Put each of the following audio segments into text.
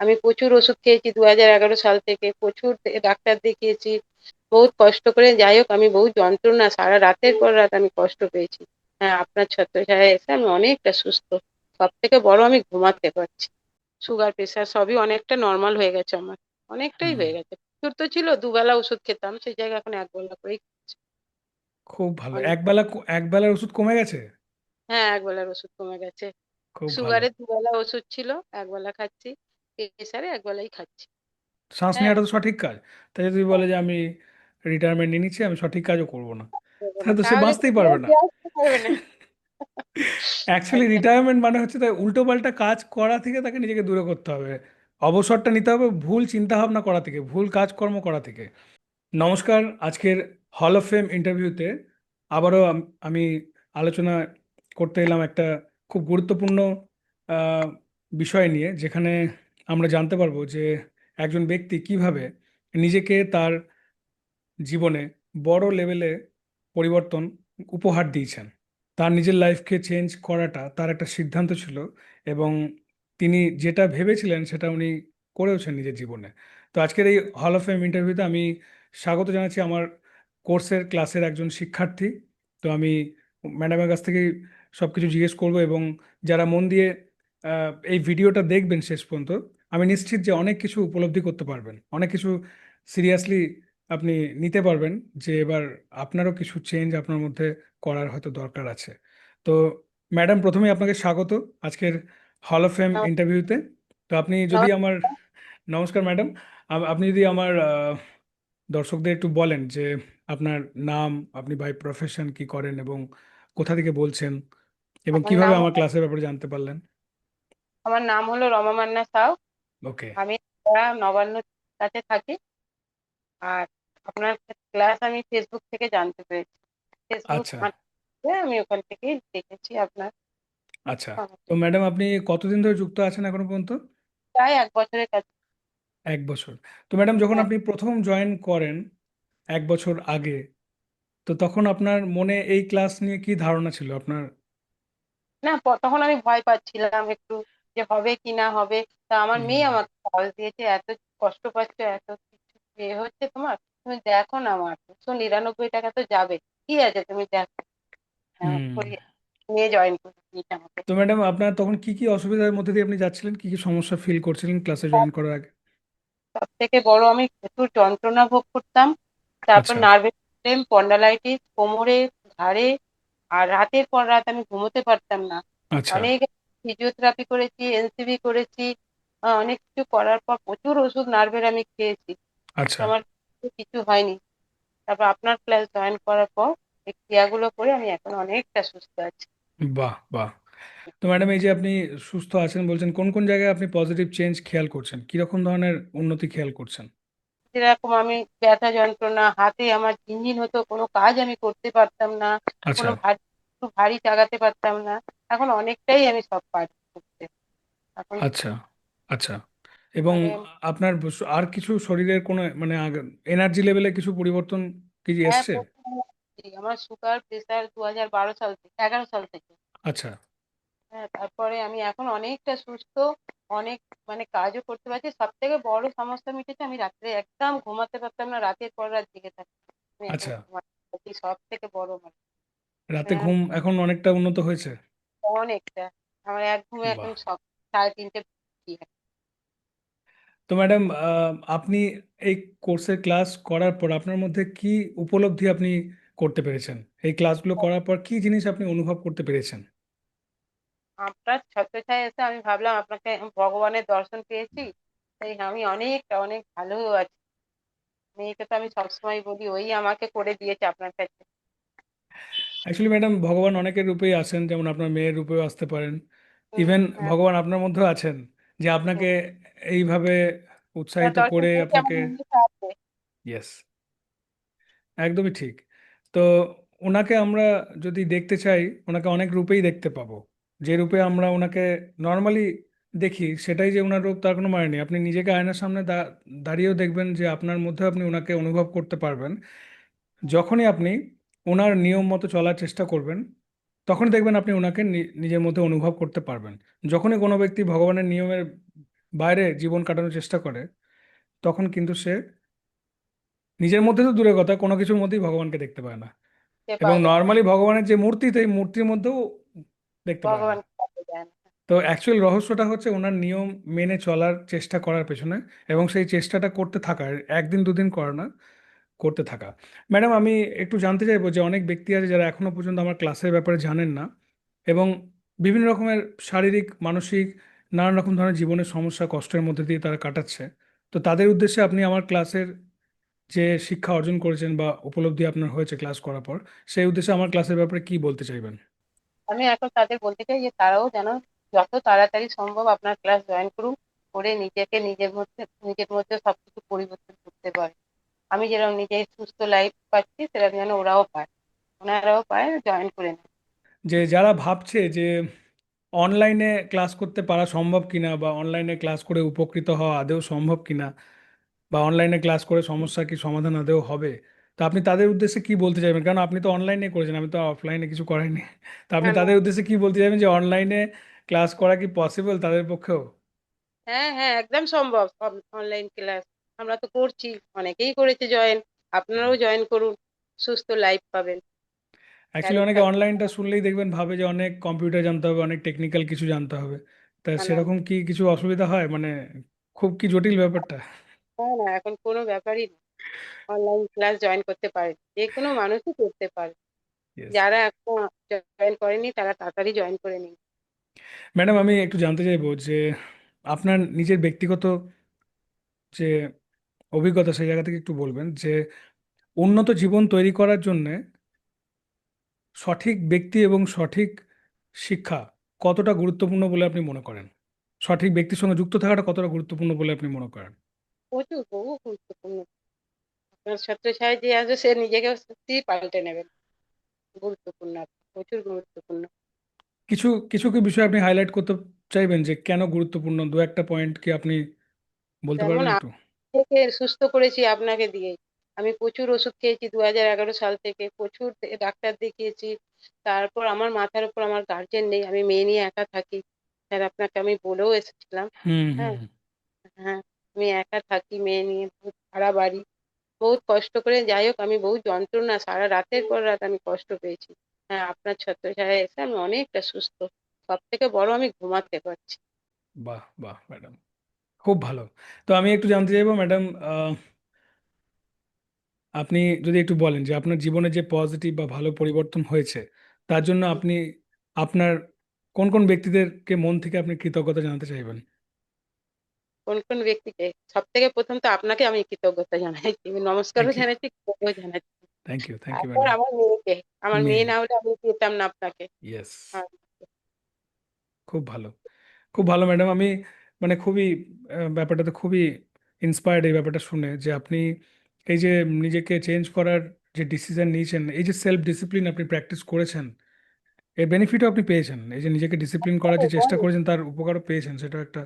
আমি প্রচুর ওষুধ খেয়েছি দু হাজার এগারো সাল থেকে প্রচুর ডাক্তার দেখিয়েছি। বহুত কষ্ট করে যাই হোক আমি বহু যন্ত্রণা সারা রাতের পর রাত আমি কষ্ট পেয়েছি। হ্যাঁ আপনার ছত্রছায়ায় এসে আমি অনেকটা সুস্থ। সব থেকে বড় আমি ঘুমাতে পারছি। সুগার প্রেশার সবই অনেকটা নর্মাল হয়ে গেছে আমার। অনেকটাই হয়ে গেছে। প্রচুর তো ছিল দুবেলা ওষুধ খেতাম সেই জায়গায় এখন এক বেলা করেই খাচ্ছি। খুব ভালো। একবেলা একবেলার ওষুধ কমে গেছে? হ্যাঁ এক বেলার ওষুধ কমে গেছে। খুব ভালো। সুগারের দুবেলা ওষুধ ছিল এক বেলা খাচ্ছি। প্রেসারে এক বেলাই খাচ্ছি। শ্বাস হ্যাঁ। নেওয়াটা তো সঠিক কাজ। তাই যদি বলে যে আমি রিটায়ারমেন্ট নিয়ে নিচ্ছি আমি সঠিক কাজও করব না। করব না। তাহলে তো সে তাহলে বাঁচতেই পারবে না। পারবে না। অ্যাকচুয়ালি রিটায়ারমেন্ট মানে হচ্ছে তাই উল্টো পাল্টা কাজ করা থেকে তাকে নিজেকে দূরে করতে হবে। অবসরটা নিতে হবে ভুল চিন্তাভাবনা করা থেকে ভুল কাজকর্ম করা থেকে। নমস্কার আজকের হল অফ ফেম ইন্টারভিউতে আবারও আম- আমি আলোচনা করতে এলাম একটা খুব গুরুত্বপূর্ণ আহ, বিষয় নিয়ে যেখানে আমরা জানতে পারব যে একজন ব্যক্তি কীভাবে নিজেকে তার জীবনে বড় লেভেলে পরিবর্তন উপহার দিয়েছেন। তার নিজের লাইফকে চেঞ্জ করাটা তার একটা সিদ্ধান্ত ছিল এবং তিনি যেটা ভেবেছিলেন সেটা উনি করেওছেন নিজের জীবনে। তো আজকের এই হল অফ ফেম ইন্টারভিউতে আমি স্বাগত জানাচ্ছি আমার কোর্সের ক্লাসের একজন শিক্ষার্থী। তো আমি ম্যাডামের কাছ থেকেই সব কিছু জিজ্ঞেস করব এবং যারা মন দিয়ে এই ভিডিওটা দেখবেন শেষ পর্যন্ত আমি নিশ্চিত যে অনেক কিছু উপলব্ধি করতে পারবেন। অনেক কিছু সিরিয়াসলি আপনি নিতে পারবেন যে এবার আপনারও কিছু চেঞ্জ আপনার মধ্যে করার হয়তো দরকার আছে। তো ম্যাডাম প্রথমেই আপনাকে স্বাগত আজকের হল অফ ফেম ইন্টারভিউতে তো আপনি যদি আমার নমস্কার ম্যাডাম আপনি যদি আমার দর্শকদের একটু বলেন যে আপনার নাম আপনি বাই প্রফেশন কি করেন এবং কোথা থেকে বলছেন এবং কীভাবে আমার ক্লাসের ব্যাপারে জানতে পারলেন? আমার নাম হলো রমা মান্না সাউ। ওকে। আমি নবান্ন কাছে থাকি আর আপনার ক্লাস আমি ফেসবুক থেকে জানতে পেরেছি। ফেসবুক আচ্ছা। আমি ওখান থেকে দেখেছি আপনার আচ্ছা। তো ম্যাডাম আপনি কতদিন ধরে যুক্ত আছেন এখনও পর্যন্ত? প্রায় এক বছরের কাছে। এক বছর। তো ম্যাডাম যখন হ্যাঁ, আপনি প্রথম জয়েন করেন এক বছর আগে তো তখন আপনার মনে এই ক্লাস নিয়ে কি ধারণা ছিল আপনার? না তখন আমি ভয় পাচ্ছিলাম একটু। যে হবে কি না হবে তা আমার মেয়ে আমাকে সাহস দিয়েছে এত কষ্ট পাচ্ছ এত কিছু এ হচ্ছে তোমার তুমি দেখো না আমার দুশো নিরানব্বই টাকা তো যাবে কি আছে তুমি দেখো। হ্যাঁ জয়েন করে দিয়েছে আমাকে। তো ম্যাডাম আপনার তখন কি কি অসুবিধার মধ্যে দিয়ে আপনি যাচ্ছিলেন? কি কি সমস্যা ফিল করছিলেন ক্লাসে জয়েন করার আগে? সব থেকে বড় আমি প্রচুর যন্ত্রণা ভোগ করতাম তারপর আচ্ছা। নার্ভের প্রবলেম স্পন্ডালাইটিস কোমরে ঘাড়ে আর রাতের পর রাত আমি ঘুমোতে পারতাম না। আচ্ছা। অনেক ফিজিওথেরাপি করেছি এনসিবি করেছি অনেক কিছু করার পর প্রচুর ওষুধ নার্ভের আমি খেয়েছি। আচ্ছা। আমার কিছু হয়নি। তারপর আপনার ক্লাস জয়েন করার পর এই ক্রিয়াগুলো করে আমি এখন অনেকটা সুস্থ আছি। বাহ বাহ। তো ম্যাডাম এই যে আপনি সুস্থ আছেন বলছেন কোন কোন জায়গায় আপনি পজিটিভ চেঞ্জ খেয়াল করছেন? কীরকম ধরনের উন্নতি খেয়াল করছেন? যেরকম আমি ব্যথা যন্ত্রণা হাতে আমার ঝিনঝিন হতো কোনো কাজ আমি করতে পারতাম না আচ্ছা। কোনো ভারী একটু ভারী চাগাতে পারতাম না। এখন অনেকটাই আমি সব পারি করতে। এখন আচ্ছা আচ্ছা। এবং মানে আপনার বস- আর কিছু শরীরের কোনো মানে এনার্জি লেভেলে কিছু পরিবর্তন কি হ্যাঁ এসছে? প্রচুর। আমার সুগার প্রেসার দু হাজার বারো সাল থেকে এগারো সাল থেকে। আচ্ছা। হ্যাঁ তারপরে আমি এখন অনেকটা সুস্থ অনেক মানে কাজও করতে পারছি। সব থেকে বড় সমস্যা মিটেছে আমি রাত্রে একদম ঘুমাতে পারতাম না রাতের পর রাত জেগে থাকতাম। আমি এখন আচ্ছা। ঘুমাতে পারছি সব থেকে বড় মানে। রাতে হ্যাঁ, ঘুম এখন অনেকটা উন্নত হয়েছে? অনেকটা আমার এক ঘুমে এখন বাহ! সব সাড়ে তিনটে তো ম্যাডাম আপনি এই কোর্সের ক্লাস করার পর আপনার মধ্যে কি উপলব্ধি আপনি করতে পেরেছেন? এই ক্লাসগুলো করার পর কি জিনিস আপনি অনুভব করতে পেরেছেন? আপনার ছত্রছায়ায় এসে আমি ভাবলাম আপনাকে ভগবানের দর্শন পেয়েছি। তাই আমি অনেকটা অনেক ভালো আছি। মেয়েকে তো আমি সবসময় বলি ওই আমাকে করে দিয়েছে আপনার কাছে। অ্যাকচুয়ালি ম্যাডাম ভগবান অনেকের রূপেই আছেন যেমন আপনার মেয়ের রূপেও আসতে পারেন। ইভেন হ্যাঁ। ভগবান আপনার মধ্যেও আছেন যে আপনাকে এইভাবে উৎসাহিত করে আপনাকে ইয়েস একদমই ঠিক। তো ওনাকে আমরা যদি দেখতে চাই ওনাকে অনেক রূপেই দেখতে পাবো। যে রূপে আমরা ওনাকে নর্মালি দেখি সেটাই যে ওনার রূপ তার কোনো মানে নেই। আপনি নিজেকে আয়নার সামনে দাঁড়িয়েও দেখবেন যে আপনার মধ্যে আপনি ওনাকে অনুভব করতে পারবেন। যখনই আপনি ওনার নিয়ম মতো চলার চেষ্টা করবেন তখন দেখবেন আপনি ওনাকে নিজের মধ্যে অনুভব করতে পারবেন। যখনই কোনো ব্যক্তি ভগবানের নিয়মের বাইরে জীবন কাটানোর চেষ্টা করে তখন কিন্তু সে নিজের মধ্যে তো দূরের কথা কোনো কিছুর মধ্যেই ভগবানকে দেখতে পায় না। এবং নর্মালি ভগবানের যে মূর্তি সেই মূর্তির মধ্যেও দেখতে পায় না। তো অ্যাকচুয়াল রহস্যটা হচ্ছে ওনার নিয়ম মেনে চলার চেষ্টা করার পেছনে এবং সেই চেষ্টাটা করতে থাকা একদিন দুদিন করে না করতে থাকা। ম্যাডাম, আমি একটু জানতে চাইব যে অনেক ব্যক্তি আছে যারা এখনও পর্যন্ত আমার ক্লাসের ব্যাপারে জানেন না এবং বিভিন্ন রকমের শারীরিক, মানসিক, নানান রকম ধরনের জীবনের সমস্যা, কষ্টের মধ্যে দিয়ে তারা কাটাচ্ছে। তো তাদের উদ্দেশ্যে আপনি আমার ক্লাসের যে শিক্ষা অর্জন করেছেন বা উপলব্ধি আপনার হয়েছে ক্লাস করার পর, সেই উদ্দেশ্যে আমার ক্লাসের ব্যাপারে কি বলতে চাইবেন? আমি এখন তাদের বলতে চাই যে তারাও যেন যত তাড়াতাড়ি সম্ভব আপনার ক্লাস জয়েন করুন, করে নিজেকে নিজের মধ্যে নিজের মধ্যে সবকিছু পরিবর্তন করতে পারে। আমি যেরকম নিজে সুস্থ লাইফ পাচ্ছি সেরকম যেন ওরাও পায়। ওনারাও পায় জয়েন করে নেয়। যে যারা ভাবছে যে অনলাইনে ক্লাস করতে পারা সম্ভব কিনা বা অনলাইনে ক্লাস করে উপকৃত হওয়া আদৌ সম্ভব কিনা বা অনলাইনে ক্লাস করে সমস্যা কি সমাধান আদৌ হবে তা আপনি তাদের উদ্দেশ্যে কি বলতে চাইবেন? কারণ আপনি তো অনলাইনে করেছেন আমি তো অফলাইনে কিছু করাইনি। তা আপনি না তাদের উদ্দেশ্যে কি বলতে চাইবেন যে অনলাইনে ক্লাস করা কি পসিবল তাদের পক্ষেও? হ্যাঁ হ্যাঁ একদম সম্ভব। অনলাইন ক্লাস আমরা তো করছি অনেকেই করেছে জয়েন আপনারাও জয়েন করুন সুস্থ লাইফ পাবেন। অ্যাকচুয়ালি অনেকে অনলাইনটা শুনলেই দেখবেন ভাবে যে অনেক কম্পিউটার জানতে হবে অনেক টেকনিক্যাল কিছু জানতে হবে। তা না সেরকম কি কিছু অসুবিধা হয়? মানে খুব কি জটিল ব্যাপারটা? না না এখন কোনো ব্যাপারই না। অনলাইন ক্লাস জয়েন করতে পারে যে কোনো মানুষই করতে পারে। যারা এখন জয়েন করেনি তারা তাড়াতাড়ি জয়েন করে নিন। ম্যাডাম আমি একটু জানতে চাইব যে আপনার নিজের ব্যক্তিগত যে অভিজ্ঞতা সেই জায়গা থেকে একটু বলবেন যে উন্নত জীবন তৈরি করার জন্যে সঠিক ব্যক্তি এবং সঠিক শিক্ষা কতটা গুরুত্বপূর্ণ বলে আপনি মনে করেন? সঠিক ব্যক্তির সঙ্গে যুক্ত থাকাটা কতটা গুরুত্বপূর্ণ বলে আপনি মনে করেন? প্রচুর বহু গুরুত্বপূর্ণ। আপনার ছাত্র ছায় যে আসবে সে নিজেকে সত্যিই পাল্টে নেবেন গুরুত্বপূর্ণ প্রচুর গুরুত্বপূর্ণ। কিছু কিছু কি বিষয় আপনি হাইলাইট করতে চাইবেন যে কেন গুরুত্বপূর্ণ? দু একটা পয়েন্ট কি আপনি বলতে পারবেন একটু? থেকে সুস্থ করেছি আপনাকে দিয়েই। আমি প্রচুর ওষুধ খেয়েছি দু হাজার এগারো সাল থেকে প্রচুর ডাক্তার দেখিয়েছি। তারপর আমার মাথার উপর আমার গার্জেন নেই আমি মেয়ে নিয়ে একা থাকি। স্যার আপনাকে আমি বলেও এসেছিলাম। হ্যাঁ। হ্যাঁ আমি একা থাকি মেয়ে নিয়ে বহুত ভাড়া বাড়ি। বহুত কষ্ট করে যাই হোক আমি বহু যন্ত্রণা সারা রাতের পর রাত আমি কষ্ট পেয়েছি। হ্যাঁ আপনার ছত্রছায়ায় এসে আমি অনেকটা সুস্থ। সব থেকে বড় আমি ঘুমাতে পারছি। বাহ বাহ ম্যাডাম। খুব ভালো। তো আমি একটু জানতে চাইব ম্যাডাম আপনি যদি একটু বলেন যে আপনার জীবনে যে পজিটিভ বা ভালো পরিবর্তন হয়েছে তার জন্য আপনি আপনার কোন কোন ব্যক্তিদেরকে মন থেকে আপনি কৃতজ্ঞতা জানাতে চাইবেন? কোন কোন ব্যক্তিকে? সব থেকে প্রথম তো আপনাকে আমি কৃতজ্ঞতা জানাইছি আমি নমস্কারও থ্যাংক ইউ জানাচ্ছি কৃতজ্ঞতা জানাচ্ছি। থ্যাংক ইউ থ্যাংক ইউ তারপর ম্যাডাম। আমার মেয়েকে আমার মেয়ে মেয়ে। না হলে আমি পেতাম না আপনাকে। ইয়েস খুব ভালো। খুব ভালো ম্যাডাম। আমি মানে খুবই ব্যাপারটাতে খুবই ইন্সপায়ার্ড এই ব্যাপারটা শুনে যে আপনি এই যে নিজেকে চেঞ্জ করার যে ডিসিশন নিয়েছেন এই যে সেলফ ডিসিপ্লিন আপনি প্র্যাকটিস করেছেন এর বেনিফিটও আপনি পেয়েছেন। এই যে নিজেকে ডিসিপ্লিন করার যে চেষ্টা করেছেন তার উপকারও পেয়েছেন। সেটা একটা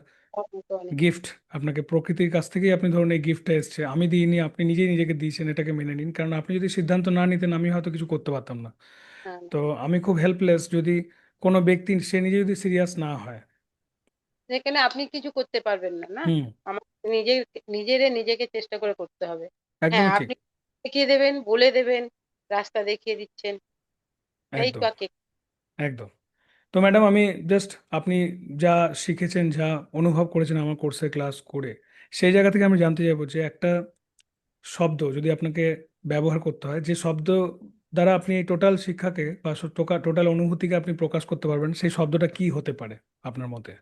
গিফট আপনাকে। প্রকৃতির কাছ থেকেই আপনি ধরুন এই গিফটটা এসছে। আমি দিইনি আপনি নিজেই নিজেকে দিয়েছেন এটাকে মেনে নিন। কারণ আপনি যদি সিদ্ধান্ত না নিতেন আমি হয়তো কিছু করতে পারতাম না। হ্যাঁ। তো আমি খুব হেল্পলেস যদি কোনো ব্যক্তি সে নিজে যদি সিরিয়াস না হয় যেখানে আপনি কিছু করতে পারবেন না না? হুম। আমার নিজের নিজেরে নিজেকে চেষ্টা করে করতে হবে। হ্যাঁ ঠিক। আপনি দেখিয়ে দেবেন বলে দেবেন রাস্তা দেখিয়ে দিচ্ছেন। এই একদম। কাকে? একদম। তো ম্যাডাম আমি জাস্ট আপনি যা শিখেছেন যা অনুভব করেছেন আমার কোর্সে ক্লাস করে সেই জায়গা থেকে আমি জানতে চাইব যে একটা শব্দ যদি আপনাকে ব্যবহার করতে হয় যে শব্দ দ্বারা আপনি এই টোটাল শিক্ষাকে বা টোটাল অনুভূতিকে আপনি প্রকাশ করতে পারবেন সেই শব্দটা কি হতে পারে আপনার মতে?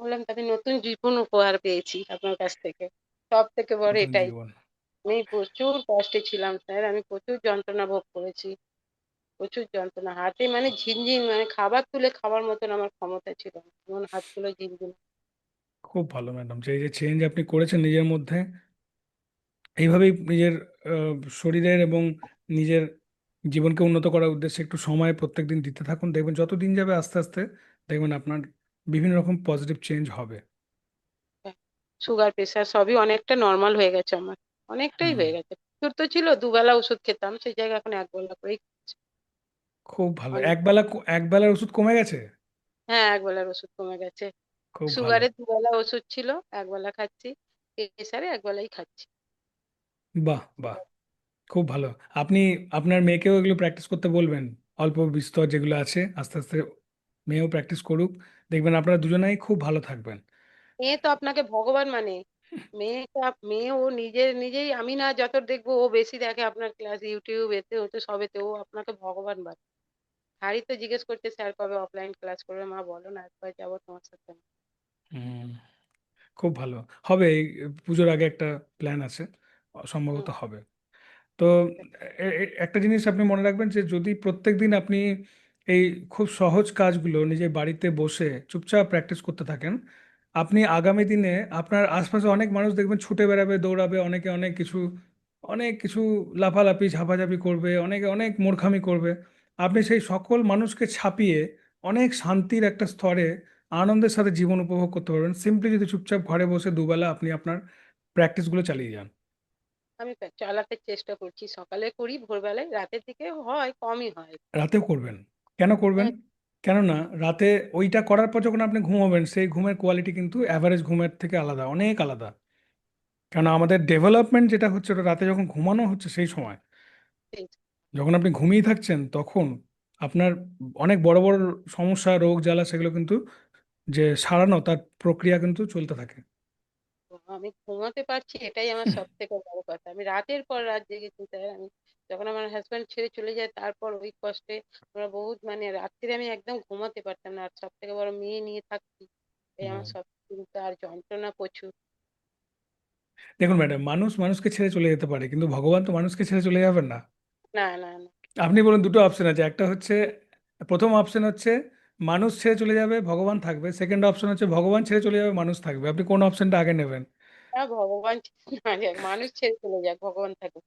বললাম তো আমি নতুন জীবন উপহার পেয়েছি আপনার কাছ থেকে। সব থেকে বড় এটাই। আমি প্রচুর কষ্টে ছিলাম স্যার। আমি প্রচুর যন্ত্রণা ভোগ করেছি। প্রচুর যন্ত্রণা। হাতে মানে ঝিনঝিন মানে খাবার তুলে খাওয়ার মতন আমার ক্ষমতা ছিল না। এমন হাতগুলো ঝিনঝিন। খুব ভালো ম্যাডাম। যে এই যে চেঞ্জ আপনি করেছেন নিজের মধ্যে এইভাবেই নিজের শরীরের এবং নিজের জীবনকে উন্নত করার উদ্দেশ্যে একটু সময় প্রত্যেকদিন দিতে থাকুন। দেখবেন যত দিন যাবে আস্তে আস্তে দেখবেন আপনার বিভিন্ন রকম পজিটিভ চেঞ্জ হবে। সুগার প্রেশার সবই অনেকটা নর্মাল হয়ে গেছে আমার। অনেকটাই হুম। হয়ে গেছে। প্রচুর তো ছিল দুবেলা ওষুধ খেতাম সেই জায়গায় এখন এক বেলা করেই খাচ্ছি। খুব ভালো। অনেক একবেলা একবেলার ওষুধ কমে গেছে? হ্যাঁ এক বেলার ওষুধ কমে গেছে। খুব ভালো। সুগারের দুবেলা ওষুধ ছিল একবেলা খাচ্ছি। প্রেসারে একবেলাই খাচ্ছি। বাহ বাহ। খুব ভালো। আপনি আপনার মেয়েকেও এগুলো প্র্যাকটিস করতে বলবেন। অল্প বিস্তর যেগুলো আছে আস্তে আস্তে মেয়েও প্র্যাকটিস করুক। দেখবেন আপনারা দুজনেই খুব ভালো থাকবেন। মেয়ে তো আপনাকে ভগবান মানে। মেয়েটা মেয়ে ও নিজের নিজেই আমি না যত দেখব ও বেশি দেখে আপনার ক্লাস ইউটিউব এতে ওতে সবেতে ও আপনাকে ভগবান মানে হাড়ি তো জিজ্ঞেস করছে স্যার কবে অফলাইন ক্লাস করবে? মা বলো না একবার যাব তোমার সাথে। হুম খুব ভালো। হবে এই পুজোর আগে একটা প্ল্যান আছে সম্ভবত হবে। তো এ- এ- একটা জিনিস আপনি মনে রাখবেন যে যদি প্রত্যেকদিন আপনি এই খুব সহজ কাজগুলো নিজের বাড়িতে বসে চুপচাপ প্র্যাকটিস করতে থাকেন। আপনি আগামী দিনে আপনার আশপাশে অনেক মানুষ দেখবেন ছুটে বেড়াবে দৌড়াবে অনেকে অনেক কিছু অনেক কিছু লাফালাফি ঝাপাঝাপি করবে অনেকে অনেক মূর্খামি করবে। আপনি সেই সকল মানুষকে ছাপিয়ে অনেক শান্তির একটা স্তরে আনন্দের সাথে জীবন উপভোগ করতে পারবেন। সিম্পলি যদি চুপচাপ ঘরে বসে দুবেলা আপনি আপনার প্র্যাকটিসগুলো চালিয়ে যান। আমি চালাতে চেষ্টা করছি। সকালে করি ভোরবেলায়। রাতের দিকে হয় কমই হয়। রাতেও করবেন। কেন করবেন? হ্যাঁ। কেননা রাতে ওইটা করার পর যখন আপনি ঘুমাবেন সেই ঘুমের কোয়ালিটি কিন্তু অ্যাভারেজ ঘুমের থেকে আলাদা অনেক আলাদা। কেন আমাদের ডেভেলপমেন্ট যেটা হচ্ছে ওটা রাতে যখন ঘুমানো হচ্ছে সেই সময়। যখন আপনি ঘুমিয়ে থাকছেন তখন আপনার অনেক বড় বড় সমস্যা রোগ জ্বালা সেগুলো কিন্তু যে সারানো তার প্রক্রিয়া কিন্তু চলতে থাকে। আমি ঘুমাতে পারছি এটাই আমার সব থেকে বড় কথা। আমি রাতের পর রাত জেগেছি স্যার আমি যখন আমার হাজব্যান্ড ছেড়ে চলে যায় তারপর ওই কষ্টে আমরা বহুত মানে রাত্রিরে আমি একদম ঘুমাতে পারতাম না। আর সব থেকে বড় মেয়ে নিয়ে থাকছি এই আমার সব চিন্তা আর যন্ত্রণা প্রচুর। দেখুন ম্যাডাম মানুষ মানুষকে ছেড়ে চলে যেতে পারে কিন্তু ভগবান তো মানুষকে ছেড়ে চলে যাবেন না। না না না। আপনি বলুন দুটো অপশন আছে। একটা হচ্ছে প্রথম অপশন হচ্ছে মানুষ ছেড়ে চলে যাবে ভগবান থাকবে। সেকেন্ড অপশন হচ্ছে ভগবান ছেড়ে চলে যাবে মানুষ থাকবে। আপনি কোন অপশনটা আগে নেবেন? ভগবান মানুষ ছেড়ে চলে যাক ভগবান থাকুক।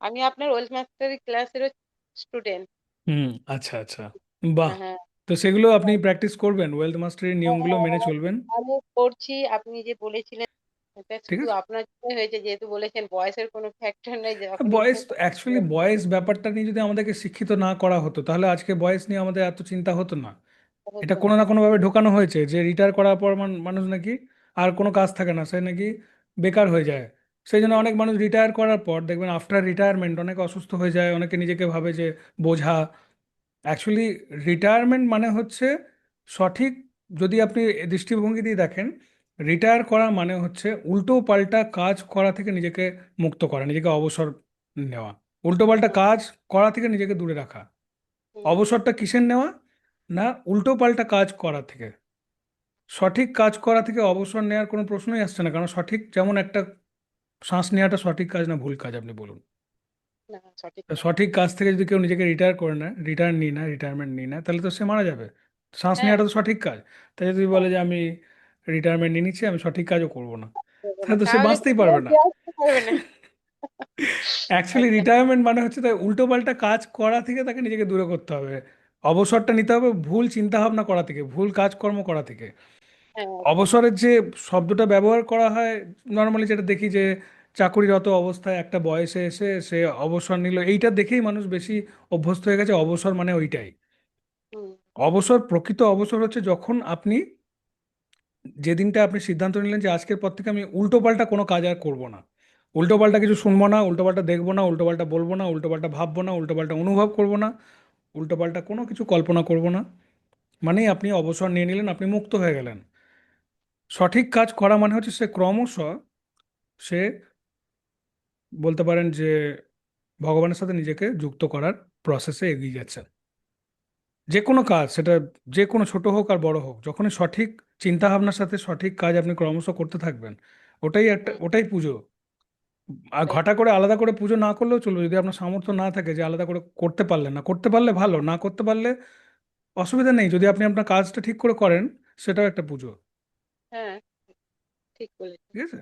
আমি আপনার ওয়েলথ মাস্টারি ক্লাসেরও স্টুডেন্ট। হুম আচ্ছা আচ্ছা। বাহ! হ্যাঁ। তো সেগুলো আপনি প্র্যাকটিস করবেন ওয়েলথ মাস্টারের নিয়মগুলো মেনে হ্যাঁ, চলবেন। আমি করছি আপনি যে বলেছিলেন এটা ঠিক শুধু আপনার জন্য হয়েছে যেহেতু বলেছেন বয়সের কোনো ফ্যাক্টর নেই যখনই বয়স ইচ্ছে অ্যাকচুয়ালি বয়স ব্যাপারটা নিয়ে যদি আমাদেরকে শিক্ষিত না করা হতো তাহলে আজকে বয়স নিয়ে আমাদের এত চিন্তা হতো না। এটা কোনো না না কোনোভাবে ঢোকানো হয়েছে যে রিটায়ার করার পর মান- মানুষ নাকি আর কোনো কাজ থাকে না সে নাকি বেকার হয়ে যায়। সেই জন্য অনেক মানুষ রিটায়ার করার পর দেখবেন আফটার রিটায়ারমেন্ট অনেক অসুস্থ হয়ে যায়, অনেকে নিজেকে ভাবে যে বোঝা। অ্যাকচুয়ালি রিটায়ারমেন্ট মানে হচ্ছে সঠিক যদি আপনি দৃষ্টিভঙ্গি দিয়ে দেখেন রিটায়ার করা মানে হচ্ছে উল্টো পাল্টা কাজ করা থেকে নিজেকে মুক্ত করা, নিজেকে অবসর নেওয়া। উল্টো পাল্টা কাজ করা থেকে নিজেকে দূরে রাখা। অবসরটা কিসের নেওয়া? না, উল্টো পাল্টা কাজ করা থেকে। সঠিক কাজ করা থেকে অবসর নেওয়ার কোনো প্রশ্নই আসছে না, কারণ সঠিক যেমন একটা শ্বাস নেওয়াটা সঠিক কাজ না ভুল কাজ আপনি বলুন। সঠিক কাজ থেকে যদি কেউ নিজেকে রিটায়ার করে না রিটায়ার নিই না রিটায়ারমেন্ট নিই না তাহলে তো সে মারা যাবে। শ্বাস হ্যাঁ। নেওয়াটা তো সঠিক কাজ। তাই যদি বলে যে আমি রিটায়ারমেন্ট নিয়ে নিচ্ছি আমি সঠিক কাজও করব না। তাহলে তো সে বাঁচতেই পারবে না। অ্যাকচুয়ালি রিটায়ারমেন্ট মানে হচ্ছে তাই উল্টো পাল্টা কাজ করা থেকে তাকে নিজেকে দূরে করতে হবে। অবসরটা নিতে হবে ভুল চিন্তা ভাবনা করা থেকে ভুল কাজকর্ম করা থেকে। হ্যাঁ। অবসরের যে শব্দটা ব্যবহার করা হয় নর্মালি যেটা দেখি যে চাকুরিরত অবস্থায় একটা বয়সে এসে সে অবসর নিল এইটা দেখেই মানুষ বেশি অভ্যস্ত হয়ে গেছে অবসর মানে ওইটাই। হুম, অবসর প্রকৃত অবসর হচ্ছে যখন আপনি যেদিনটা আপনি সিদ্ধান্ত নিলেন যে আজকের পর থেকে আমি উল্টোপাল্টা কোনো কাজ আর করব না। উল্টোপাল্টা কিছু শুনব না উল্টোপাল্টা দেখব না উল্টোপাল্টা বলব না উল্টোপাল্টা ভাববো না উল্টোপাল্টা অনুভব করব না উল্টোপাল্টা কোনো কিছু কল্পনা করব না। মানেই আপনি অবসর নিয়ে নিলেন আপনি মুক্ত হয়ে গেলেন। সঠিক কাজ করা মানে হচ্ছে সে ক্রমশ সে বলতে পারেন যে ভগবানের সাথে নিজেকে যুক্ত করার প্রসেসে এগিয়ে যাচ্ছে। যে কোনো কাজ, সেটা যে কোনো ছোট হোক আর বড় হোক, যখনই সঠিক চিন্তা ভাবনার সাথে সঠিক কাজ আপনি ক্রমশ করতে থাকবেন, ওটাই একটা, ওটাই পুজো। আর ঘটা করে আলাদা করে পুজো না করলেও চলবে, যদি আপনার সামর্থ্য না থাকে যে আলাদা করে করতে পারলেন না, করতে পারলে ভালো, না করতে পারলে অসুবিধা নেই। যদি আপনি আপনার কাজটা ঠিক করে করেন, সেটাও একটা পুজো। হ্যাঁ ঠিক বলেছেন। ঠিক আছে?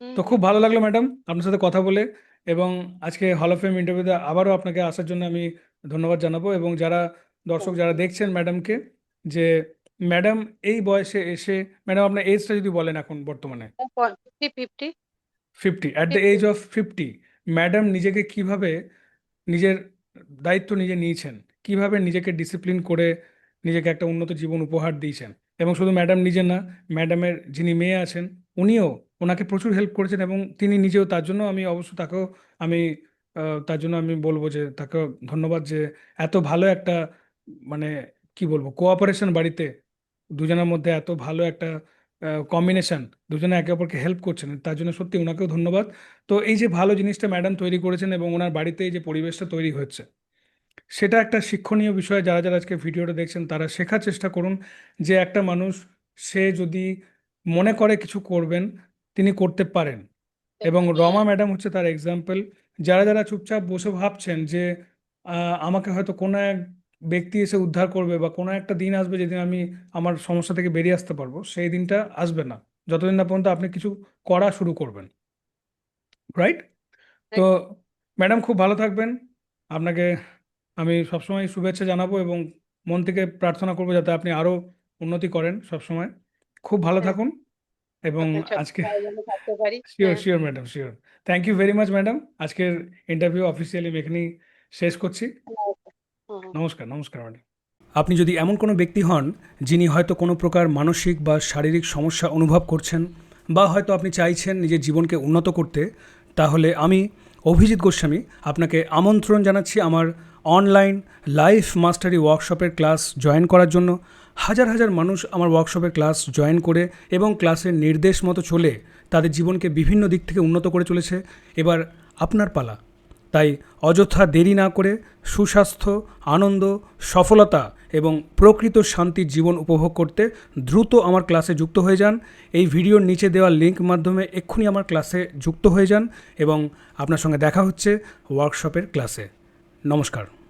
হুম। তো খুব ভালো লাগল ম্যাডাম আপনার সাথে কথা বলে এবং আজকে হল অফ ফেম ইন্টারভিউতে আবারও আপনাকে আসার জন্য আমি ধন্যবাদ জানাব এবং যারা দর্শক যারা দেখছেন ম্যাডামকে যে ম্যাডাম এই বয়সে এসে ম্যাডাম আপনার এজটা যদি বলেন এখন বর্তমানে। Fifty fifty fifty at the age of fifty madam নিজেকে কীভাবে নিজের দায়িত্ব নিজে নিয়েছেন? কীভাবে নিজেকে ডিসিপ্লিন করে নিজেকে একটা উন্নত জীবন উপহার দিয়েছেন? এবং শুধু ম্যাডাম নিজে না, ম্যাডামের যিনি মেয়ে আছেন, উনিও ওনাকে প্রচুর হেল্প করেছেন এবং তিনি নিজেও তার জন্য আমি অবশ্য তাকেও আমি তার জন্য আমি বলব যে তাকেও ধন্যবাদ যে এত ভালো একটা মানে কি বলব কোঅপারেশন বাড়িতে দুজনের মধ্যে এত ভালো একটা কম্বিনেশন দুজনে একে অপরকে হেল্প করছেন, তার জন্য সত্যি ওনাকেও ধন্যবাদ। তো এই যে ভালো জিনিসটা ম্যাডাম তৈরি করেছেন এবং ওনার বাড়িতে এই যে পরিবেশটা তৈরি হচ্ছে সেটা একটা শিক্ষণীয় বিষয় যারা যারা আজকে ভিডিওটা দেখছেন তারা শেখার চেষ্টা করুন যে একটা মানুষ সে যদি মনে করে কিছু করবেন তিনি করতে পারেন। এবং রমা ম্যাডাম হচ্ছে তার এক্সাম্পল যারা যারা চুপচাপ বসে ভাবছেন যে আমাকে হয়তো কোনো এক ব্যক্তি এসে উদ্ধার করবে বা কোনো একটা দিন আসবে যেদিন আমি আমার সমস্যা থেকে বেরিয়ে আসতে পারব সেই দিনটা আসবে না। যতদিন না পর্যন্ত আপনি কিছু করা শুরু করবেন। রাইট তো ম্যাডাম খুব ভালো থাকবেন। আপনাকে আমি সবসময় শুভেচ্ছা জানাব এবং মন থেকে প্রার্থনা করব যাতে আপনি আরও উন্নতি করেন সবসময়। খুব ভালো হ্যাঁ। থাকুন এবং আজকে শিওর হ্যাঁ। Sure madam sure thank you very much madam আজকের ইন্টারভিউ অফিসিয়ালি এখানেই শেষ করছি। হুম। নমস্কার নমস্কার ম্যাডাম আপনি যদি এমন কোনো ব্যক্তি হন যিনি হয়তো কোনো প্রকার মানসিক বা শারীরিক সমস্যা অনুভব করছেন বা হয়তো আপনি চাইছেন নিজের জীবনকে উন্নত করতে তাহলে আমি অভিজিৎ গোস্বামী, আপনাকে আমন্ত্রণ জানাচ্ছি আমার অনলাইন লাইফ মাস্টারি ওয়ার্কশপের ক্লাস জয়েন করার জন্য। হাজার হাজার মানুষ আমার ওয়ার্কশপের ক্লাস জয়েন করে এবং ক্লাসের নির্দেশ মতো চলে তাদের জীবনকে বিভিন্ন দিক থেকে উন্নত করে চলেছে। এবার আপনার পালা। তাই অযথা দেরি না করে সুস্বাস্থ্য, আনন্দ, সফলতা এবং প্রকৃত শান্তির জীবন উপভোগ করতে দ্রুত আমার ক্লাসে যুক্ত হয়ে যান। এই ভিডিওর নিচে দেওয়া লিঙ্ক মাধ্যমে এক্ষুনি আমার ক্লাসে যুক্ত হয়ে যান এবং আপনার সঙ্গে দেখা হচ্ছে ওয়ার্কশপের ক্লাসে নমস্কার।